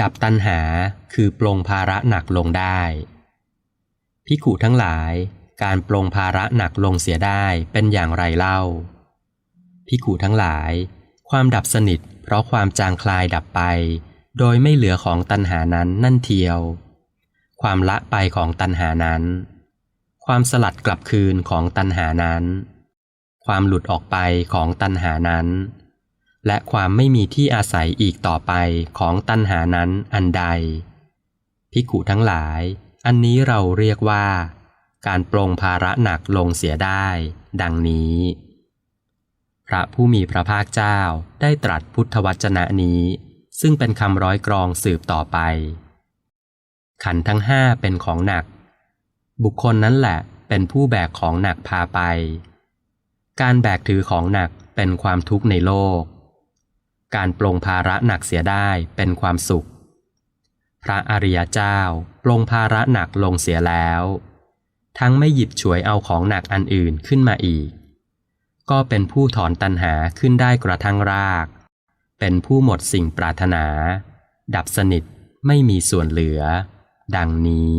ดับตัณหาคือปลงภาระหนักลงได้พิขุทั้งหลาย การปลงภาระหนักลงเสียได้เป็นอย่างไรเล่าพิขุทั้งหลาย ความดับสนิท เพราะความจางคลายดับไป โดยไม่เหลือของตัณหานั้นนั่นเทียว ความละไปของตัณหานั้น ความสลัดกลับคืนของตัณหานั้น ความหลุดออกไปของตัณหานั้น และความไม่มีที่อาศัยอีกต่อไปของตัณหานั้นอันใด พิกุทั้งหลาย อันนี้เราเรียกว่า การปลงภาระหนักลงเสียได้ ดังนี้ พระผู้มีพระภาคเจ้าได้ตรัสพุทธวจนะนี้ ซึ่งเป็นคำร้อยกรองสืบต่อไป ขันทั้งห้าเป็นของหนัก บุคคลนั้นแหละเป็นผู้แบกของหนักพาไป การแบกถือของหนักเป็นความทุกข์ในโลก การปลงภาระหนักเสียได้เป็นความสุข พระอริยเจ้าปลงภาระหนักลงเสียแล้ว ทั้งไม่หยิบฉวยเอาของหนักอันอื่นขึ้นมาอีก ก็เป็นผู้ถอนตัณหาขึ้นได้กระทั่งราก เป็นผู้หมดสิ่งปรารถนา ดับสนิทไม่มีส่วนเหลือ ดังนี้